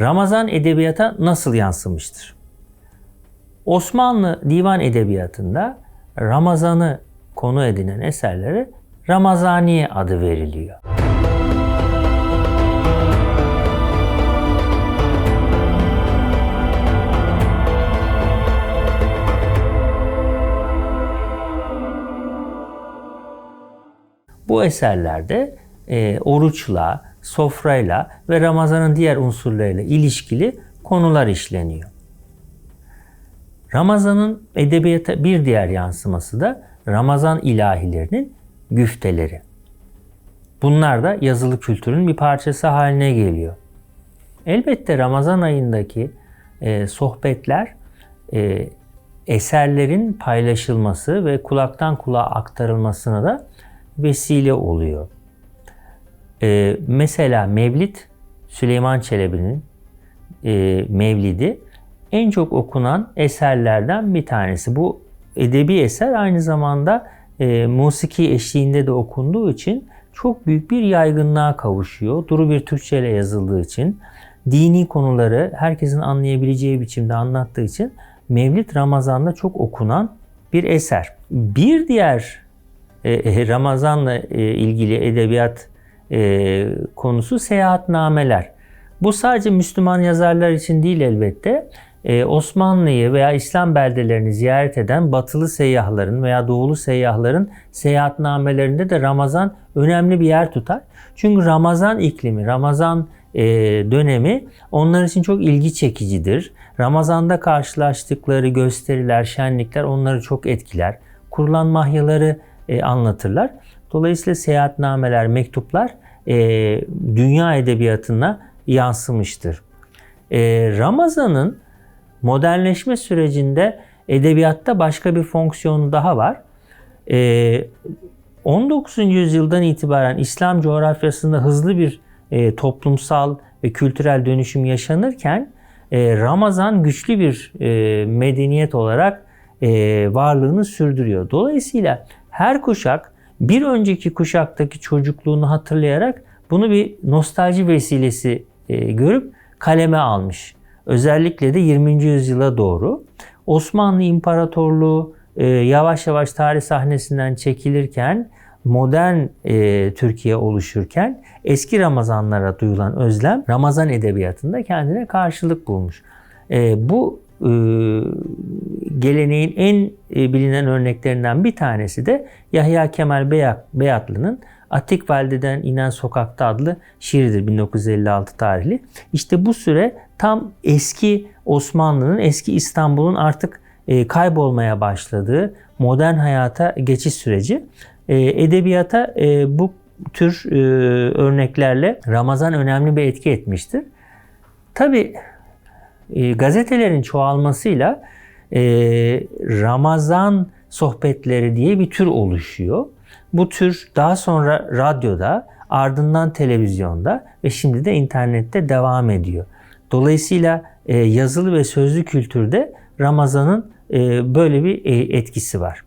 Ramazan edebiyata nasıl yansımıştır? Osmanlı divan edebiyatında Ramazan'ı konu edinen eserlere Ramazaniye adı veriliyor. Bu eserlerde e, oruçla, sofrayla ve Ramazan'ın diğer unsurlarıyla ilişkili konular işleniyor. Ramazan'ın edebiyata bir diğer yansıması da Ramazan ilahilerinin güfteleri. Bunlar da yazılı kültürün bir parçası haline geliyor. Elbette Ramazan ayındaki e, sohbetler e, eserlerin paylaşılması ve kulaktan kulağa aktarılmasına da vesile oluyor. E, mesela Mevlid, Süleyman Çelebi'nin e, Mevlidi en çok okunan eserlerden bir tanesi. Bu edebi eser aynı zamanda e, musiki eşliğinde de okunduğu için çok büyük bir yaygınlığa kavuşuyor. Duru bir Türkçe ile yazıldığı için, dini konuları herkesin anlayabileceği biçimde anlattığı için Mevlid Ramazan'da çok okunan bir eser. Bir diğer e, Ramazan'la e, ilgili edebiyat e, konusu seyahatnameler. Bu sadece Müslüman yazarlar için değil elbette. Ee, Osmanlı'yı veya İslam beldelerini ziyaret eden batılı seyyahların veya doğulu seyyahların seyahatnamelerinde de Ramazan önemli bir yer tutar. Çünkü Ramazan iklimi, Ramazan e, dönemi onlar için çok ilgi çekicidir. Ramazan'da karşılaştıkları gösteriler, şenlikler onları çok etkiler. Kurulan mahyaları e, anlatırlar. Dolayısıyla seyahatnameler, mektuplar e, dünya edebiyatına yansımıştır. Ramazan'ın modernleşme sürecinde edebiyatta başka bir fonksiyonu daha var. Ee, 19. yüzyıldan itibaren İslam coğrafyasında hızlı bir e, toplumsal ve kültürel dönüşüm yaşanırken e, Ramazan güçlü bir e, medeniyet olarak e, varlığını sürdürüyor. Dolayısıyla her kuşak bir önceki kuşaktaki çocukluğunu hatırlayarak bunu bir nostalji vesilesi e, görüp kaleme almış. Özellikle de 20. yüzyıla doğru Osmanlı İmparatorluğu e, yavaş yavaş tarih sahnesinden çekilirken modern e, Türkiye oluşurken eski Ramazanlara duyulan özlem Ramazan edebiyatında kendine karşılık bulmuş. E, bu e, geleneğin en e, bilinen örneklerinden bir tanesi de Yahya Kemal Beyatlı'nın Atik Valde'den inen Sokakta adlı şiiridir 1956 tarihli. İşte bu süre tam eski Osmanlı'nın, eski İstanbul'un artık e, kaybolmaya başladığı modern hayata geçiş süreci. E, edebiyata bu tür örneklerle Ramazan önemli bir etki etmiştir. Tabi e, gazetelerin çoğalmasıyla e, Ramazan sohbetleri diye bir tür oluşuyor. Bu tür daha sonra radyoda, ardından televizyonda ve şimdi de internette devam ediyor. Dolayısıyla e, yazılı ve sözlü kültürde Ramazan'ın böyle bir etkisi var.